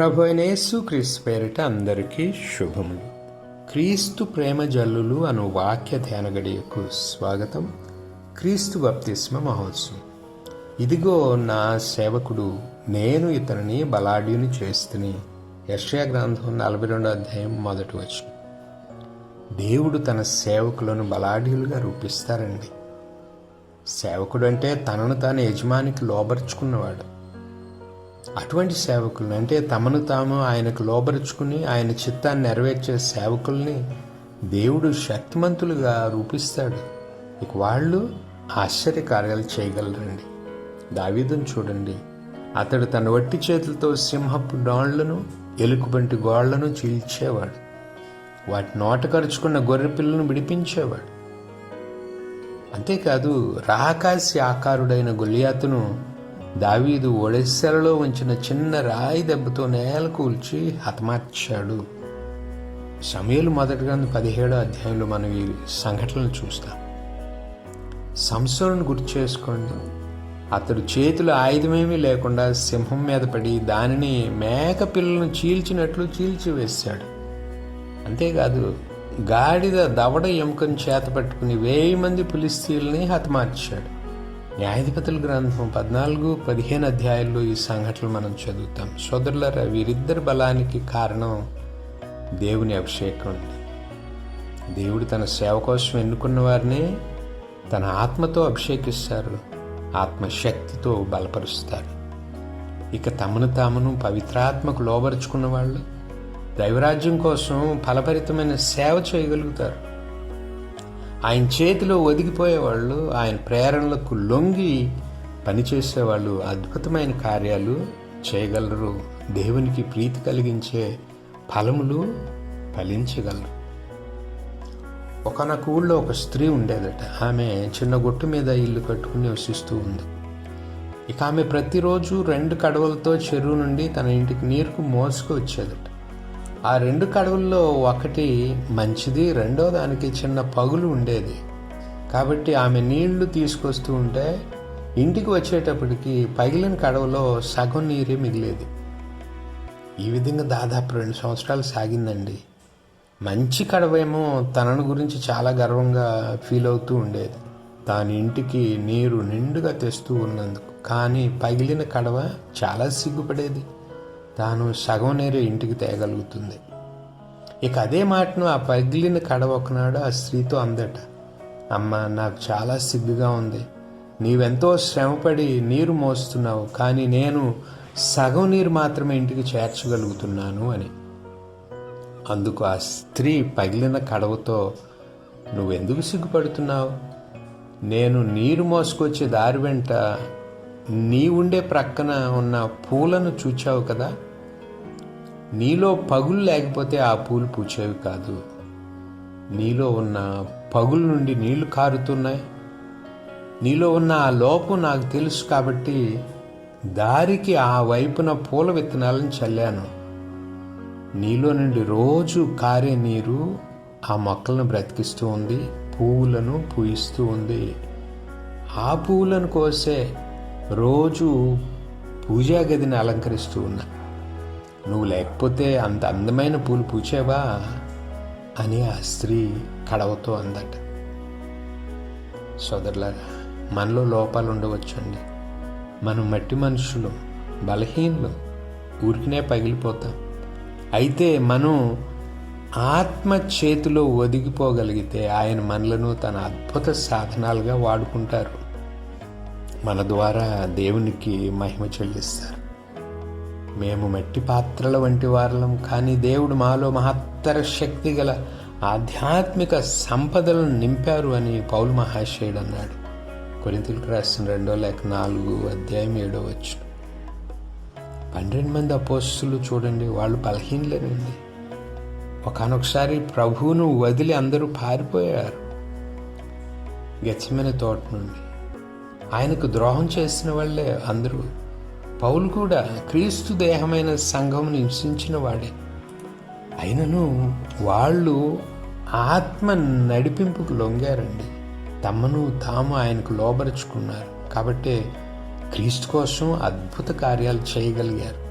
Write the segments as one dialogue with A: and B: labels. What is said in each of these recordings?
A: ప్రభు అయిన క్రీస్తు పేరిట అందరికీ శుభములు క్రీస్తు ప్రేమ జల్లులు అను వాక్య ధ్యాన గడియకు స్వాగతం. క్రీస్తు బప్తిస్మ మహోత్సవం. ఇదిగో నా సేవకుడు నేను ఇతనిని బలాఢ్యుని చేస్తుని. యశ్యా గ్రంథం నలభై రెండో అధ్యాయం మొదటి వచ్చిన దేవుడు తన సేవకులను బలాఢ్యులుగా రూపిస్తారండి. సేవకుడు అంటే తనను తాను యజమానికి లోబర్చుకున్నవాడు. అటువంటి సేవకులను అంటే తమను తాము ఆయనకు లోబరుచుకుని ఆయన చిత్తాన్ని నెరవేర్చే సేవకుల్ని దేవుడు శక్తిమంతులుగా రూపిస్తాడు. ఇక వాళ్ళు ఆశ్చర్య కార్యాలు చేయగలరండి. దావీదును చూడండి. అతడు తన వట్టి చేతులతో సింహపు డాళ్ళను ఎలుకబంటి గోళ్ళను చీల్చేవాడు. వాటి నోట కరుచుకున్న గొర్రె పిల్లను విడిపించేవాడు. అంతేకాదు రాకాసి ఆకారుడైన గొలియాతును దావీదు ఒడెస్సెలలో ఉంచిన చిన్న రాయి దెబ్బతో నేల కూల్చి హతమార్చాడు. సమయలు మొదటి గ్రంథం పదిహేడో అధ్యాయంలో మనం ఈ సంఘటనలు చూస్తాం. సంసోను గుర్తు చేసుకోండి. అతడు చేతులు ఆయుధమేమీ లేకుండా సింహం మీద పడి దానిని మేక పిల్లలను చీల్చినట్లు చీల్చివేశాడు. అంతేకాదు గాడిద దవడ ఎముకను చేత పట్టుకుని వేయి మంది పులిస్తీల్ని హతమార్చాడు. న్యాయాధిపతుల గ్రంథం పద్నాలుగు పదిహేను అధ్యాయాల్లో ఈ సంఘటనలు మనం చదువుతాం. సోదరులరా వీరిద్దరి బలానికి కారణం దేవుని అభిషేకం. అండి దేవుడు తన సేవ కోసం ఎన్నుకున్న వారిని తన ఆత్మతో అభిషేకిస్తారు. ఆత్మశక్తితో బలపరుస్తారు. ఇక తమను తామును పవిత్రాత్మకు లోబరుచుకున్న వాళ్ళు దైవరాజ్యం కోసం ఫలభరితమైన సేవ చేయగలుగుతారు. ఆయన చేతిలో ఒదిగిపోయేవాళ్ళు ఆయన ప్రేరణలకు లొంగి పనిచేసేవాళ్ళు అద్భుతమైన కార్యాలు చేయగలరు. దేవునికి ప్రీతి కలిగించే ఫలములు ఫలించగలరు. ఒకనొక ఊళ్ళో ఒక స్త్రీ ఉండేదట. ఆమె చిన్న గుట్టు మీద ఇల్లు కట్టుకుని నివసిస్తూ ఉంది. ఇక ఆమె ప్రతిరోజు రెండు కడవలతో చెరువు నుండి తన ఇంటికి నీరుకు మోసుకు వచ్చేదట. ఆ రెండు కడవుల్లో ఒకటి మంచిది రెండో దానికి చిన్న పగులు ఉండేది. కాబట్టి ఆమె నీళ్ళు తీసుకొస్తూ ఉంటే ఇంటికి వచ్చేటప్పటికి పగిలిన కడవలో సగం నీరే మిగిలేది. ఈ విధంగా దాదాపు రెండు సంవత్సరాలు సాగిందండి. మంచి కడవేమో తనను గురించి చాలా గర్వంగా ఫీల్ అవుతూ ఉండేది. దాని ఇంటికి నీరు నిండుగా తెస్తూ ఉన్నందుకు. కానీ పగిలిన కడవ చాలా సిగ్గుపడేది. తాను సగం నీరు ఇంటికి తేగలుగుతుంది. ఇక అదే మాటను ఆ పగిలిన కడవ ఒకనాడు ఆ స్త్రీతో అందట అమ్మ నాకు చాలా సిగ్గుగా ఉంది. నీవెంతో శ్రమపడి నీరు మోస్తున్నావు కానీ నేను సగం నీరు మాత్రమే ఇంటికి చేర్చగలుగుతున్నాను అని. అందుకు ఆ స్త్రీ పగిలిన కడవతో నువ్వెందుకు సిగ్గుపడుతున్నావు? నేను నీరు మోసుకొచ్చే దారి వెంట నీ ఉండే ప్రక్కన ఉన్న పూలను చూచావు కదా? నీలో పగులు లేకపోతే ఆ పూలు పూచేవి కాదు. నీలో ఉన్న పగుల నుండి నీళ్ళు కారుతున్నాయి. నీలో ఉన్న ఆ లోపం నాకు తెలుసు కాబట్టి దారికి ఆ వైపున పూల విత్తనాలను చల్లాను. నీలో నుండి రోజు కారే నీరు ఆ మొక్కలను బ్రతికిస్తూ ఉంది పువ్వులను పూయిస్తూ ఉంది. ఆ పువ్వులను కోసే రోజు పూజా గదిని అలంకరిస్తూ ఉన్నా. నువ్వు లేకపోతే అంత అందమైన పూలు పూచావా? అని ఆ స్త్రీ కడవతో అందట. సోదరులారా మనలో లోపాలు ఉండవచ్చండి. మనం మట్టి మనుషులు బలహీనలు ఊరికినే పగిలిపోతాం. అయితే మనం ఆత్మ చేతిలో ఒదిగిపోగలిగితే ఆయన మనలను తన అద్భుత సాధనాలుగా వాడుకుంటారు. మన ద్వారా దేవునికి మహిమ చెల్లిస్తారు. మేము మట్టి పాత్రల వంటి వారలం కానీ దేవుడు మాలో మహత్తర శక్తి గల ఆధ్యాత్మిక సంపదలను నింపారు అని పౌలు మహాశయుడు అన్నాడు. కొరింతలకు రాసిన రెండో లేక నాలుగు అధ్యాయం ఏడో వచ్చు పన్నెండు మంది అపోస్తులు చూడండి వాళ్ళు బలహీనలేనండి. ఒకనొకసారి ప్రభువును వదిలి అందరూ పారిపోయారు. గచ్చమైన తోట నుండి. ఆయనకు ద్రోహం చేసిన వాళ్ళే అందరూ. పౌలు కూడా క్రీస్తు దేహమైన సంఘం హింసించిన వాడే. అయినను వాళ్ళు ఆత్మ నడిపింపుకు లొంగారండి. తమను తాము ఆయనకు లోబరుచుకున్నారు. కాబట్టి క్రీస్తు కోసం అద్భుత కార్యాలు చేయగలిగారు.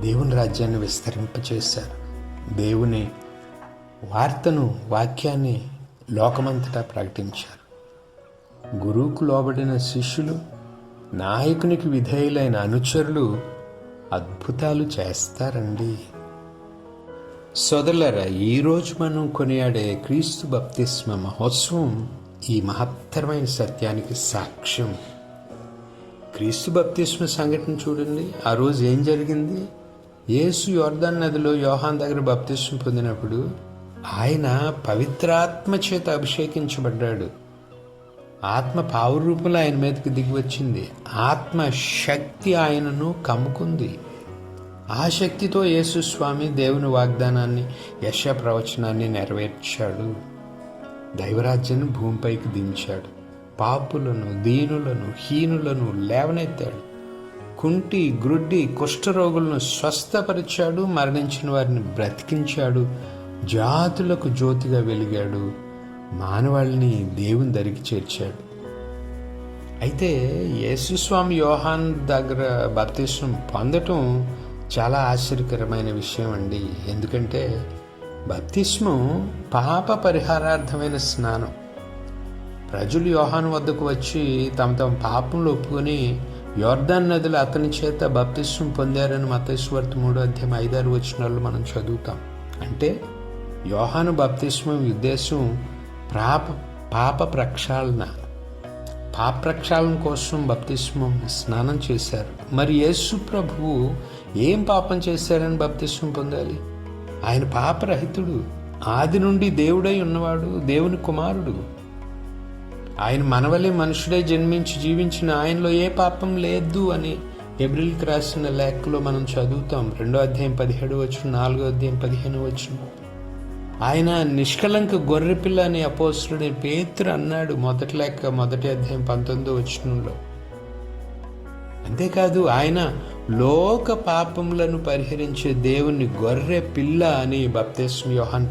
A: దేవుని రాజ్యాన్ని విస్తరింపచేశారు. దేవుని వార్తను వాక్యాన్ని లోకమంతటా ప్రకటించారు. గురువుకు లోబడిన శిష్యులు నాయకునికి విధేయులైన అనుచరులు అద్భుతాలు చేస్తారండి. సోదరులరా ఈరోజు మనం కొనియాడే క్రీస్తు బప్తిస్మ మహోత్సవం ఈ మహత్తరమైన సత్యానికి సాక్ష్యం. క్రీస్తు బప్తిస్మ సంఘటన చూడండి. ఆ రోజు ఏం జరిగింది? యేసు యోర్దాన్ నదిలో యోహాన్ దగ్గర బప్తిస్మ పొందినప్పుడు ఆయన పవిత్రాత్మ చేత అభిషేకించబడ్డాడు. ఆత్మ పావురూపంలో ఆయన మీదకి దిగి వచ్చింది ఆత్మ శక్తి ఆయనను కమ్ముకుంది. ఆ శక్తితో యేసుస్వామి దేవుని వాగ్దానాన్ని యశ ప్రవచనాన్ని నెరవేర్చాడు. దైవరాజ్యాన్ని భూమిపైకి దించాడు. పాపులను దీనులను హీనులను లేవనెత్తాడు. కుంటి గ్రుడ్డి కుష్ఠరోగులను స్వస్థపరిచాడు. మరణించిన వారిని బ్రతికించాడు. జాతులకు జ్యోతిగా వెలిగాడు. మానవాళిని దేవుని దరికి చేర్చాడు. అయితే యేసుస్వామి యోహాన్ దగ్గర బప్తిస్వం పొందటం చాలా ఆశ్చర్యకరమైన విషయం అండి. ఎందుకంటే బప్తిస్మం పాప పరిహారార్థమైన స్నానం. ప్రజలు యోహాను వద్దకు వచ్చి తమ తమ పాపంలో ఒప్పుకొని యోర్దాన్ నదులు అతని చేత బప్తిస్వం పొందారని మతేశ్వర్త మూడో అధ్యాయం ఐదారు వచ్చిన మనం చదువుతాం. అంటే యోహాను బప్తిస్మం ఉద్దేశం పాప పాప ప్రక్షాళన. పాప ప్రక్షాళన కోసం బప్తిస్మం స్నానం చేశారు. మరి యేసు ప్రభువు ఏం పాపం చేశారని బప్తిస్మం పొందాలి? ఆయన పాపరహితుడు. ఆది నుండి దేవుడై ఉన్నవాడు దేవుని కుమారుడు. ఆయన మనవలే మనుషుడే జన్మించి జీవించిన ఆయనలో ఏ పాపం లేదు అని ఎబ్రిల్కి రాసిన లేఖలో మనం చదువుతాం. రెండో అధ్యాయం పదిహేడు వచ్చు నాలుగో అధ్యాయం పదిహేను వచ్చు ఆయన నిష్కలంక గొర్రెపిల్ల అని అపోస్తుడి పేతురు అన్నాడు మొదటి లెక్క మొదటి అధ్యాయం పంతొమ్మిదో వచ్చినంలో అంతేకాదు ఆయన లోక పాపములను పరిహరించే దేవుని గొర్రె పిల్ల అని బప్తేశ్వ యోహాన్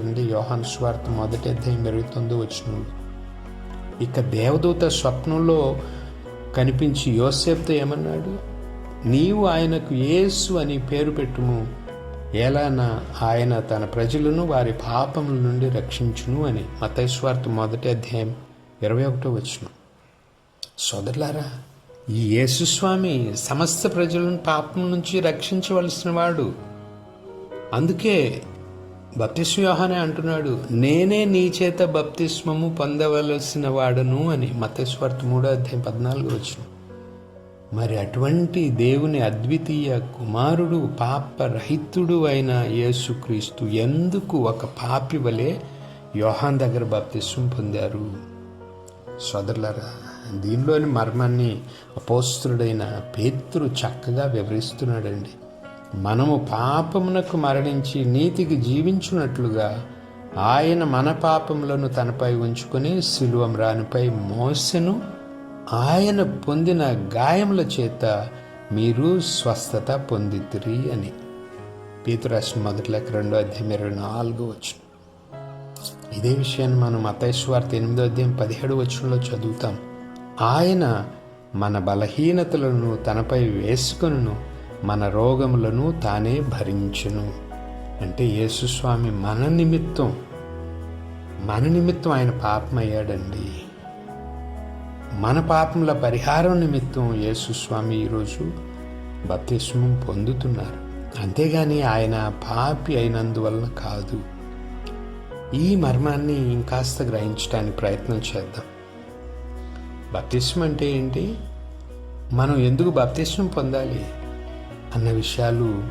A: ఉంది యోహాన్ స్వార్థ మొదటి అధ్యాయం పెరుగుతుందో వచ్చినంలో ఇక దేవదూత స్వప్నంలో కనిపించి యోసేపుతో ఏమన్నాడు? నీవు ఆయనకు యేసు అని పేరు పెట్టుము. ఎలానా ఆయన తన ప్రజలను వారి పాపముల నుండి రక్షించును అని మతైస్వార్థ మొదటి అధ్యాయం ఇరవై ఒకటో వచ్చిన సోదరులారా ఈ యేసుస్వామి సమస్త ప్రజలను పాపం నుంచి రక్షించవలసిన వాడు. అందుకే బప్తిస్వ్యూహానే అంటున్నాడు నేనే నీ చేత బప్తిస్మము పొందవలసిన వాడను అని మతేశ్వార్త మూడో అధ్యాయం పద్నాలుగు వచ్చిన మరి అటువంటి దేవుని అద్వితీయ కుమారుడు పాపరహితుడు అయిన యేసుక్రీస్తు ఎందుకు ఒక పాపి వలె యోహాన్ దగ్గర బాప్తిస్వం పొందారు? సోదరులరా దీనిలోని మర్మాన్ని అపోస్తుడైన పేతురు చక్కగా వివరిస్తున్నాడండి. మనము పాపమునకు మరణించి నీతికి జీవించున్నట్లుగా ఆయన మన పాపములను తనపై ఉంచుకొని శిలువం రానిపై మోసెను ఆయన పొందిన గాయముల చేత మీరు స్వస్థత పొందితిరి అని. పీతురాశి మొదటిలోకి రెండో అధ్యాయం ఇరవై నాలుగు వచ్చు ఇదే విషయాన్ని మనం మతేశ్వార్త ఎనిమిదో అధ్యాయం పదిహేడు వచ్చంలో చదువుతాం. ఆయన మన బలహీనతలను తనపై వేసుకొనును మన రోగములను తానే భరించును. అంటే యేసుస్వామి మన నిమిత్తం మన నిమిత్తం ఆయన పాపమయ్యాడండి. మన పాపముల పరిహారం నిమిత్తం యేసుస్వామి ఈరోజు బప్తిస్మం పొందుతున్నారు. అంతేగాని ఆయన పాపి అయినందువలన కాదు. ఈ మర్మాన్ని ఇంకాస్త గ్రహించడానికి ప్రయత్నం చేద్దాం. బప్తిస్మం అంటే ఏంటి? మనం ఎందుకు బప్తిస్మం పొందాలి అన్న విషయాలు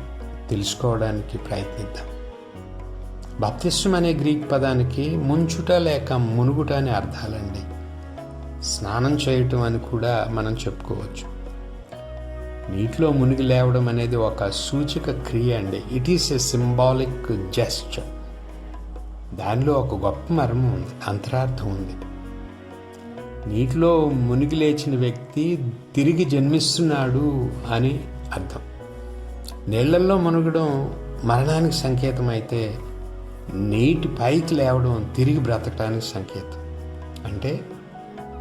A: తెలుసుకోవడానికి ప్రయత్నిద్దాం. బప్తిస్మం అనే గ్రీక్ పదానికి ముంచుట లేక మునుగుట అనే అర్థాలండి. స్నానం చేయటం అని కూడా మనం చెప్పుకోవచ్చు. నీటిలో మునిగి లేవడం అనేది ఒక సూచక క్రియ అండి. It is a symbolic gesture దానిలో ఒక గొప్ప మర్మం ఉంది అంతరార్థం ఉంది. నీటిలో మునిగి లేచిన వ్యక్తి తిరిగి జన్మిస్తున్నాడు అని అర్థం. నీళ్ళల్లో మునగడం మరణానికి సంకేతం అయితే నీటి పైకి లేవడం తిరిగి బ్రతకడానికి సంకేతం. అంటే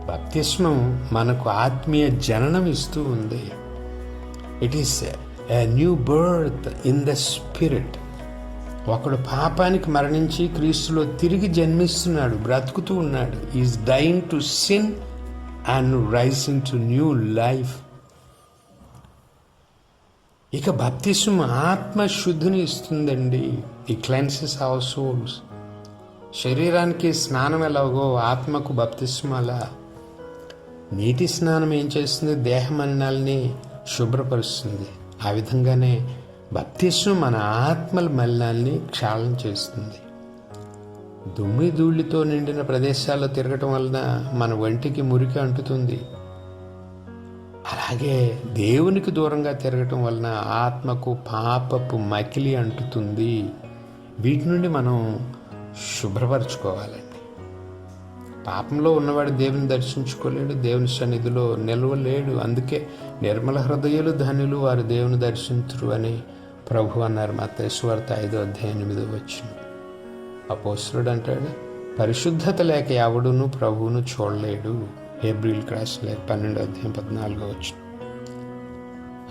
A: బప్తిస్మం మనకు ఆత్మీయ జననం ఇస్తూ ఉంది. It is a new birth in the spirit ఒకడు పాపానికి మరణించి క్రీస్తులో తిరిగి జన్మిస్తున్నాడు బ్రతుకుతూ ఉన్నాడు. Is dying to sin and rising to new life ఇక బప్తిస్మ ఆత్మశుద్ధిని ఇస్తుందండి. ఈ క్లెన్సెస్ అవర్ సోల్స్ శరీరానికి స్నానం ఎలాగో ఆత్మకు బప్తిస్మ అలా నీటి స్నానం ఏం చేస్తుంది? దేహ మలినాల్ని శుభ్రపరుస్తుంది. ఆ విధంగానే బప్తిస్మ మన ఆత్మల మలినాల్ని క్షాళన చేస్తుంది. దుమ్మి ధూళితో నిండిన ప్రదేశాల్లో తిరగటం వలన మన ఒంటికి మురికి అంటుతుంది. అలాగే దేవునికి దూరంగా తిరగటం వలన ఆత్మకు పాపపు మకిలి అంటుతుంది. వీటి నుండి మనం శుభ్రపరచుకోవాలండి. పాపంలో ఉన్నవాడు దేవుని దర్శించుకోలేడు దేవుని సన్నిధిలో నిలవలేడు. అందుకే నిర్మల హృదయాలు ధనులు వారు దేవుని దర్శించరు అని ప్రభు అన్నారు. మా ఐదో అధ్యాయం ఎనిమిదో వచ్చిన అపోసురుడు అంటాడు పరిశుద్ధత లేక ఎవడును ప్రభువును చూడలేడు. ఏబ్రిల్ క్రాస్ లేక పన్నెండో అధ్యాయం పద్నాలుగో వచ్చిన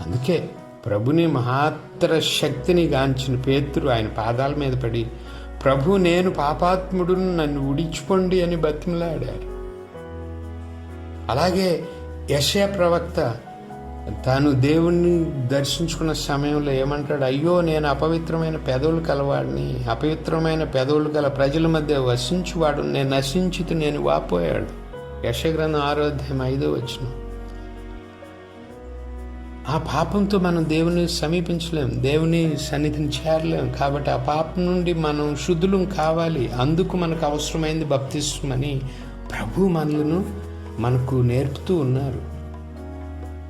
A: అందుకే ప్రభుని మహాత్తర శక్తిని గాంచిన పేతురు ఆయన పాదాల మీద పడి ప్రభు నేను పాపాత్ముడును నన్ను ఉడిచిపోండి అని బతిమలాడారు. అలాగే యశయ ప్రవక్త తాను దేవుణ్ణి దర్శించుకున్న సమయంలో ఏమంటాడు అయ్యో నేను అపవిత్రమైన పెదవులు కలవాడిని అపవిత్రమైన పెదవులు గల ప్రజల మధ్య వసించువాడు నేను నశించుతూ నేను వాపోయాడు. యశగ్రంథం ఆరోధ్యం ఐదో వచ్చినాం ఆ పాపంతో మనం దేవుని సమీపించలేం దేవుని సన్నిధిని చేరలేం. కాబట్టి ఆ పాపం నుండి మనం శుద్ధులం కావాలి. అందుకు మనకు అవసరమైంది బప్తిస్మని ప్రభు మనలను మనకు నేర్పుతూ ఉన్నారు.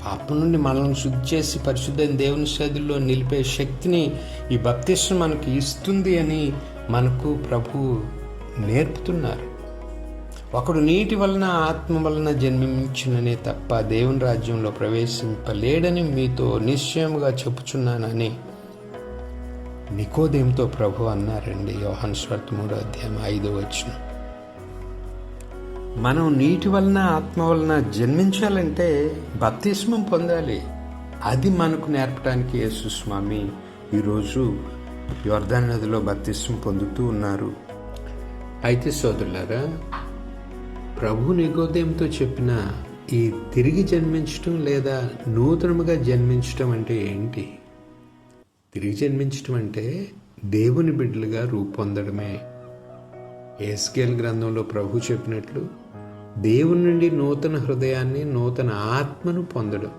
A: పాపం నుండి మనల్ని శుద్ధి చేసి పరిశుద్ధైన దేవుని సదిలో నిలిపే శక్తిని ఈ బప్తిస్వం మనకు ఇస్తుంది అని మనకు ప్రభు నేర్పుతున్నారు. ఒకడు నీటి వలన ఆత్మ వలన జన్మించిననే తప్ప దేవుని రాజ్యంలో ప్రవేశింపలేడని మీతో నిశ్చయముగా చెప్పుచున్నానని నికోదేంతో ప్రభు అన్నారండి. యోహన్ స్వర్త మూడో అధ్యాయం ఐదో వచ్చిన మనం నీటి వలన ఆత్మ వలన జన్మించాలంటే బప్తిస్మం పొందాలి. అది మనకు నేర్పడానికి యేసు స్వామి ఈరోజు యోర్ధాన్ నదిలో బప్తిస్మం పొందుతూ ఉన్నారు. అయితే సోదరులారా ప్రభు నిగోదయంతో చెప్పిన ఈ తిరిగి జన్మించటం లేదా నూతనముగా జన్మించటం అంటే ఏంటి? తిరిగి జన్మించటం అంటే దేవుని బిడ్డలుగా రూపొందడమే. ఎస్కేల్ గ్రంథంలో ప్రభు చెప్పినట్లు దేవుని నుండి నూతన హృదయాన్ని నూతన ఆత్మను పొందడం.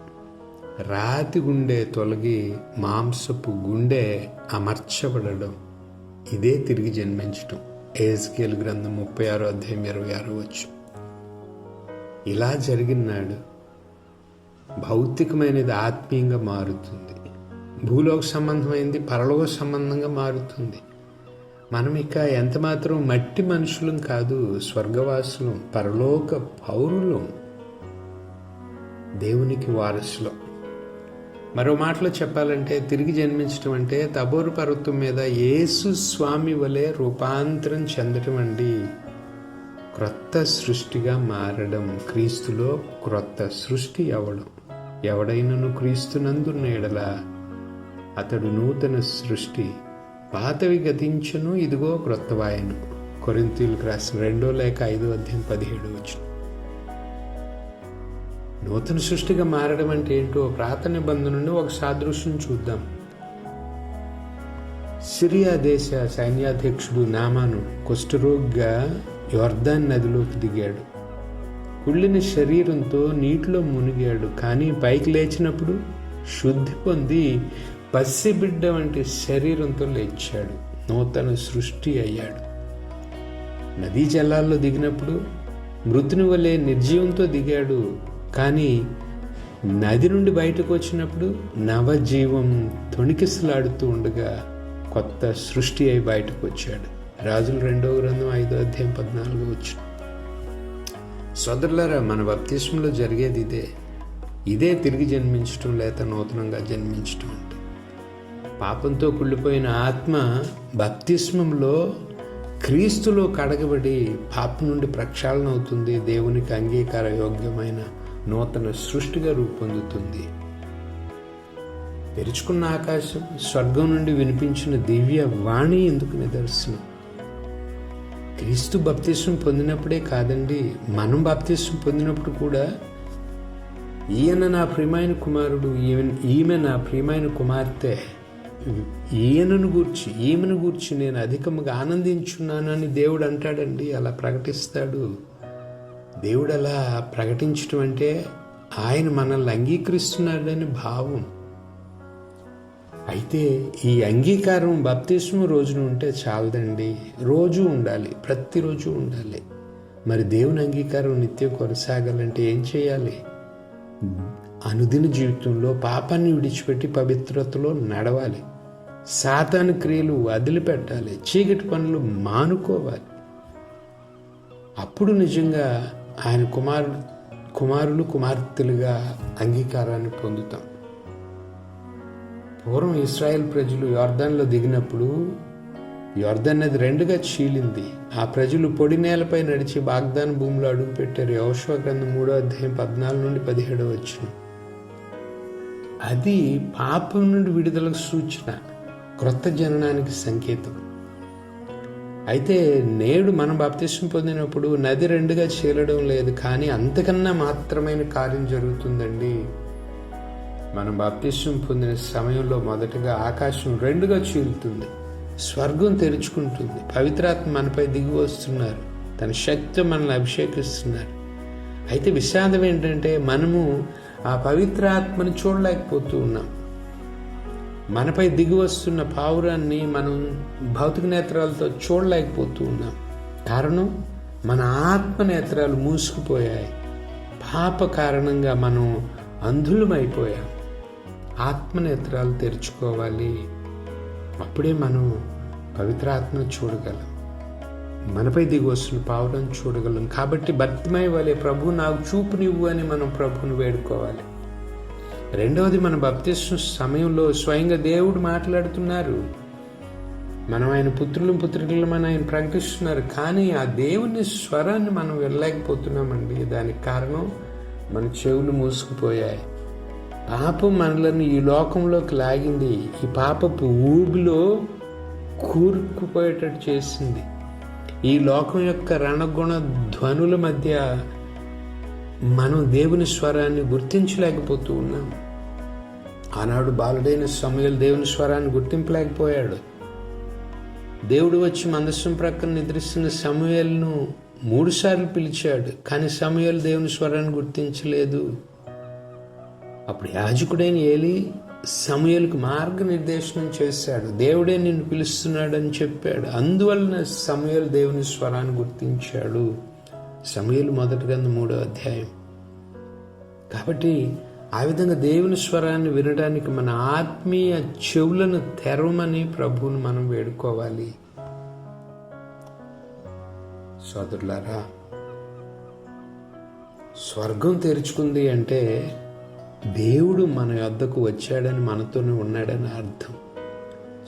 A: రాతి గుండె తొలగి మాంసపు గుండె అమర్చబడడం. ఇదే తిరిగి జన్మించటం. ఏజ్కేల్ గ్రంథం ముప్పై ఆరో అధ్యాయం ఇరవై ఆరో వచ్చు ఇలా జరిగినాడు. భౌతికమైనది ఆత్మీయంగా మారుతుంది. భూలోక సంబంధమైనది పరలోక సంబంధంగా మారుతుంది. మనం ఇక ఎంత మాత్రం మట్టి మనుషులం కాదు స్వర్గవాసులం పరలోక పౌరులం దేవునికి వారసులం. మరో మాటలో చెప్పాలంటే తిరిగి జన్మించడం అంటే తబోరు పర్వతం మీద యేసు స్వామి వలె రూపాంతరం చెందటం అండి. క్రొత్త సృష్టిగా మారడం క్రీస్తులో క్రొత్త సృష్టి అవడం ఎవడైనను క్రీస్తునందున్న ఎడల అతడు నూతన సృష్టి. పాతవి గతించును ఇదిగో క్రొత్తవాయను కొరింతీలకు రాసిన రెండో లేక ఐదో అధ్యాయం పదిహేడు వచ్చిన నూతన సృష్టిగా మారడం అంటే ఏంటో ప్రాత నిబంధన ఒక సాదృశ్యం చూద్దాం. సిరియా దేశ సైన్యాధ్యక్షుడు నామాను కుష్ఠరోగ్గా యోర్దాన్ నదిలోకి దిగాడు. కుళ్ళిన శరీరంతో నీటిలో మునిగాడు. కానీ పైకి లేచినప్పుడు శుద్ధి పొంది పసిబిడ్డ వంటి శరీరంతో లేచాడు. నూతన సృష్టి అయ్యాడు. నదీ జలాల్లో దిగినప్పుడు మృతుని వలె నిర్జీవంతో దిగాడు. కానీ నది నుండి బయటకు వచ్చినప్పుడు నవజీవం తొణికిసలాడుతూ ఉండగా కొత్త సృష్టి అయి బయటకు వచ్చాడు. రాజులు రెండవ గ్రంథం ఐదో అధ్యాయం పద్నాలుగు వచ్చు సోదరులారా మన బప్తిష్మంలో జరిగేది ఇదే. ఇదే తిరిగి జన్మించటం లేక నూతనంగా జన్మించటం అంటే. పాపంతో కుళ్ళిపోయిన ఆత్మ బప్తిస్మంలో క్రీస్తులో కడగబడి పాపం నుండి ప్రక్షాళన అవుతుంది దేవునికి అంగీకార యోగ్యమైన నూతన సృష్టిగా రూపొందుతుంది. తెరుచుకున్న ఆకాశం స్వర్గం నుండి వినిపించిన దివ్య వాణి ఎందుకు నిదర్శనం? క్రీస్తు బప్తిస్వం పొందినప్పుడే కాదండి మనం బప్తిస్వం పొందినప్పుడు కూడా ఈయన నా ప్రియమైన కుమారుడు ఈమె ఈమె నా ప్రియమైన కుమార్తె ఈయనను గూర్చి ఈమెను గూర్చి నేను అధికముగా ఆనందించున్నానని దేవుడు అంటాడండి అలా ప్రకటిస్తాడు. దేవుడు అలా ప్రకటించడం అంటే ఆయన మనల్ని అంగీకరిస్తున్నాడని భావం. అయితే ఈ అంగీకారం బప్తిస్మ రోజున ఉంటే చాలదండి. రోజు ఉండాలి ప్రతిరోజు ఉండాలి. మరి దేవుని అంగీకారం నిత్యం కొనసాగాలంటే ఏం చేయాలి? అనుదిన జీవితంలో పాపాన్ని విడిచిపెట్టి పవిత్రతలో నడవాలి. సాతాను క్రియలు వదిలిపెట్టాలి చీకటి పనులు మానుకోవాలి. అప్పుడు నిజంగా ఆయన కుమారు కుమారులు కుమార్తెలుగా అంగీకారాన్ని పొందుతాం. పూర్వం ఇస్రాయేల్ ప్రజలు యోర్ధన్లో దిగినప్పుడు యోర్ధన్ నది రెండుగా చీలింది. ఆ ప్రజలు పొడి నేలపై నడిచి వాగ్దాన భూమిలో అడుగుపెట్టారు యోశ్వ గ్రంథం మూడో అధ్యాయం పద్నాలుగు నుండి పదిహేడో వచ్చిన అది పాపం నుండి విడుదలకు సూచన క్రొత్త జననానికి సంకేతం. అయితే నేడు మనం బాప్తిష్టం పొందినప్పుడు నది రెండుగా చీలడం లేదు కానీ అంతకన్నా మాత్రమైన కార్యం జరుగుతుందండి. మనం బాప్తిష్టం పొందిన సమయంలో మొదటగా ఆకాశం రెండుగా చీలుతుంది స్వర్గం తెరుచుకుంటుంది. పవిత్రాత్మ మనపై దిగి వస్తున్నారు. తన శక్తి మనల్ని అభిషేకిస్తున్నారు. అయితే విషాదం ఏంటంటే మనము ఆ పవిత్రాత్మని చూడలేకపోతూ ఉన్నాం. మనపై దిగి వస్తున్న పావురాన్ని మనం భౌతిక నేత్రాలతో చూడలేకపోతూ ఉన్నాం. కారణం మన ఆత్మ నేత్రాలు మూసుకుపోయాయి. పాప కారణంగా మనం అంధులమైపోయాం. ఆత్మనేత్రాలు తెరుచుకోవాలి. అప్పుడే మనం పవిత్రాత్మను చూడగలం. మనపై దిగి వస్తున్న పావురం చూడగలం. కాబట్టి భక్తిమై వలె ప్రభు నాకు చూపునివ్వు అని మనం ప్రభుని వేడుకోవాలి. రెండవది మన బప్తిస్మ సమయంలో స్వయంగా దేవుడు మాట్లాడుతున్నారు. మనం ఆయన పుత్రులు పుత్రికలమని ఆయన ప్రకటిస్తున్నారు. కానీ ఆ దేవుని స్వరాన్ని మనం వెళ్ళలేకపోతున్నామండి దానికి కారణం మన చెవులు మూసుకుపోయాయి. పాపం మనలను ఈ లోకంలోకి లాగింది. ఈ పాపపు ఊబిలో కూరుకుపోయేటట్టు చేసింది. ఈ లోకం యొక్క రణగుణ ధ్వనుల మధ్య మనం దేవుని స్వరాన్ని గుర్తించలేకపోతూ ఉన్నాం. ఆనాడు బాలుడైన సమయాలు దేవుని స్వరాన్ని గుర్తింపలేకపోయాడు. దేవుడు వచ్చి మందస్సం ప్రక్కన నిద్రిస్తున్న సమయాలను మూడుసార్లు పిలిచాడు. కానీ సమయాలు దేవుని స్వరాన్ని గుర్తించలేదు. అప్పుడు యాజకుడైన ఏలి సమయలకు మార్గనిర్దేశనం చేశాడు. దేవుడే నిన్ను పిలుస్తున్నాడని చెప్పాడు. అందువలన సమయలు దేవుని స్వరాన్ని గుర్తించాడు. సమయలు మొదటి మూడో అధ్యాయం. కాబట్టి ఆ విధంగా దేవుని స్వరాన్ని వినడానికి మన ఆత్మీయ చెవులను తెరవమని ప్రభువును మనం వేడుకోవాలి. సోదరులారా స్వర్గం తెరుచుకుంది అంటే దేవుడు మన వద్దకు వచ్చాడని మనతోనే ఉన్నాడని అర్థం.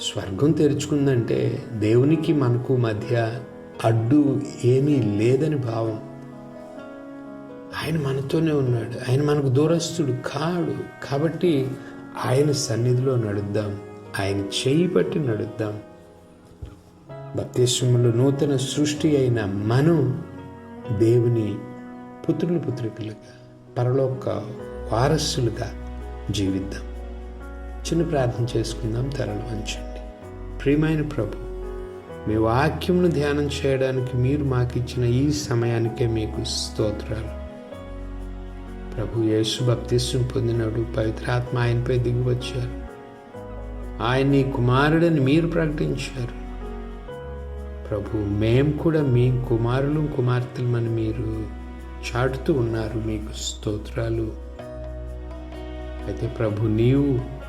A: స్వర్గం తెరుచుకుందంటే దేవునికి మనకు మధ్య అడ్డు ఏమీ లేదని భావం. ఆయన మనతోనే ఉన్నాడు. ఆయన మనకు దూరస్తుడు కాడు. కాబట్టి ఆయన సన్నిధిలో నడుద్దాం. ఆయన చేయి పట్టి నడుద్దాం. భక్తేశ్వరంలో నూతన సృష్టి అయిన మనం దేవుని పుత్రులు పుత్రికలుగా పరలోక వారసులుగా జీవిద్దాం. చిన్న ప్రార్థన చేసుకుందాం తెరలు వంచండి. ప్రియమైన ప్రభు మీ వాక్యంను ధ్యానం చేయడానికి మీరు మాకు ఇచ్చిన ఈ సమయానికే మీకు స్తోత్రాలు. ప్రభు యేసు భక్తిస్వం పొందినాడు పవిత్రాత్మ ఆయనపై దిగి వచ్చారు ఆయన్ని కుమారుడని మీరు ప్రకటించారు. ప్రభు మేము కూడా మీ కుమారులు కుమార్తెలమని మీరు చాటుతూ ఉన్నారు. మీకు స్తోత్రాలు. అయితే ప్రభు నీవు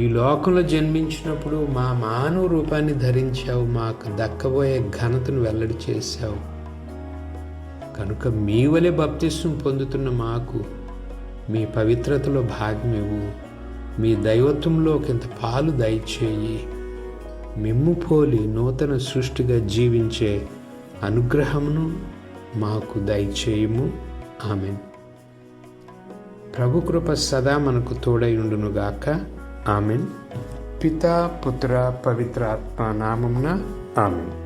A: ఈ లోకంలో జన్మించినప్పుడు మా మానవ రూపాన్ని ధరించావు మాకు దక్కబోయే ఘనతను వెల్లడి చేశావు. కనుక మీ వలె బప్తిస్వం పొందుతున్న మాకు మీ పవిత్రతలో భాగమివ్వు మీ దైవత్వంలో ఇంత పాలు దయచేయి. మిమ్ము పోలి నూతన సృష్టిగా జీవించే అనుగ్రహమును మాకు దయచేయము. ఆమెను. ప్రభు కృప సదా మనకు తోడైయుండునుగాక ఆమెన్. పిత పుత్ర పవిత్ర ఆత్మ నామంన ఆమెన్.